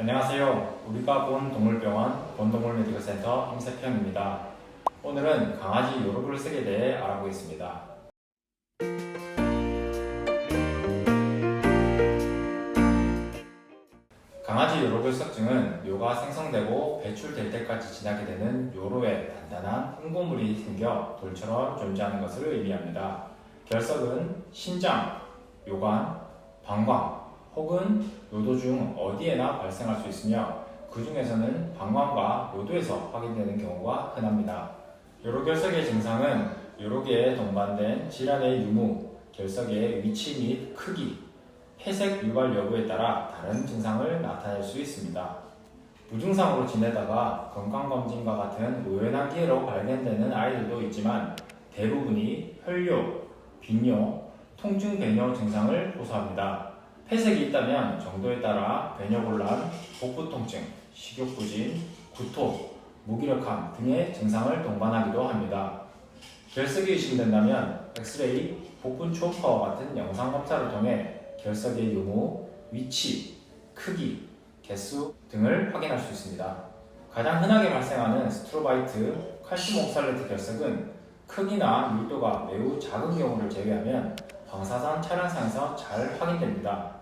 안녕하세요. 우리가 본 동물병원 본동물 메디컬 센터 임세평입니다. 오늘은 강아지 요로글색에 대해 알아보겠습니다. 강아지 요로글색증은 묘가 생성되고 배출될 때까지 지나게 되는 요로에 단단한 흥고물이 생겨 돌처럼 존재하는 것을 의미합니다. 결석은 신장, 요관, 방광 혹은 요도 중 어디에나 발생할 수 있으며 그 중에서는 방광과 요도에서 확인되는 경우가 흔합니다. 요로결석의 증상은 요로계에 동반된 질환의 유무, 결석의 위치 및 크기, 폐색 유발 여부에 따라 다른 증상을 나타낼 수 있습니다. 무증상으로 지내다가 건강검진과 같은 우연한 기회로 발견되는 아이들도 있지만 대부분이 혈뇨, 빈뇨, 통증 배뇨 증상을 호소합니다. 폐색이 있다면 정도에 따라 배뇨곤란, 복부 통증, 식욕부진, 구토, 무기력함 등의 증상을 동반하기도 합니다. 결석이 의심된다면 엑스레이, 복분 초음파와 같은 영상 검사를 통해 결석의 유무, 위치, 크기, 개수 등을 확인할 수 있습니다. 가장 흔하게 발생하는 스트로바이트, 칼슘 옥살레트 결석은 크기나 밀도가 매우 작은 경우를 제외하면 방사선 차량상에서 잘 확인됩니다.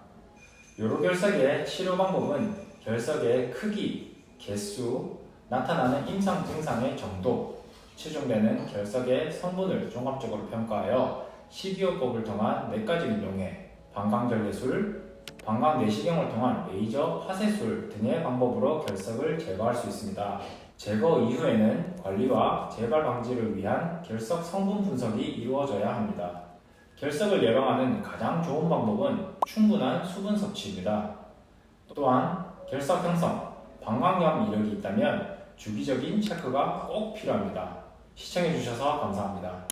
요로 결석의 치료 방법은 결석의 크기, 개수, 나타나는 임상 증상의 정도, 최종되는 결석의 성분을 종합적으로 평가하여 식이요법을 통한 네 가지를 이용해 방광절개술, 방광 내시경을 통한 레이저 화세술 등의 방법으로 결석을 제거할 수 있습니다. 제거 이후에는 관리와 재발 방지를 위한 결석 성분 분석이 이루어져야 합니다. 결석을 예방하는 가장 좋은 방법은 충분한 수분 섭취입니다. 또한 결석 형성, 방광염 이력이 있다면 주기적인 체크가 꼭 필요합니다. 시청해주셔서 감사합니다.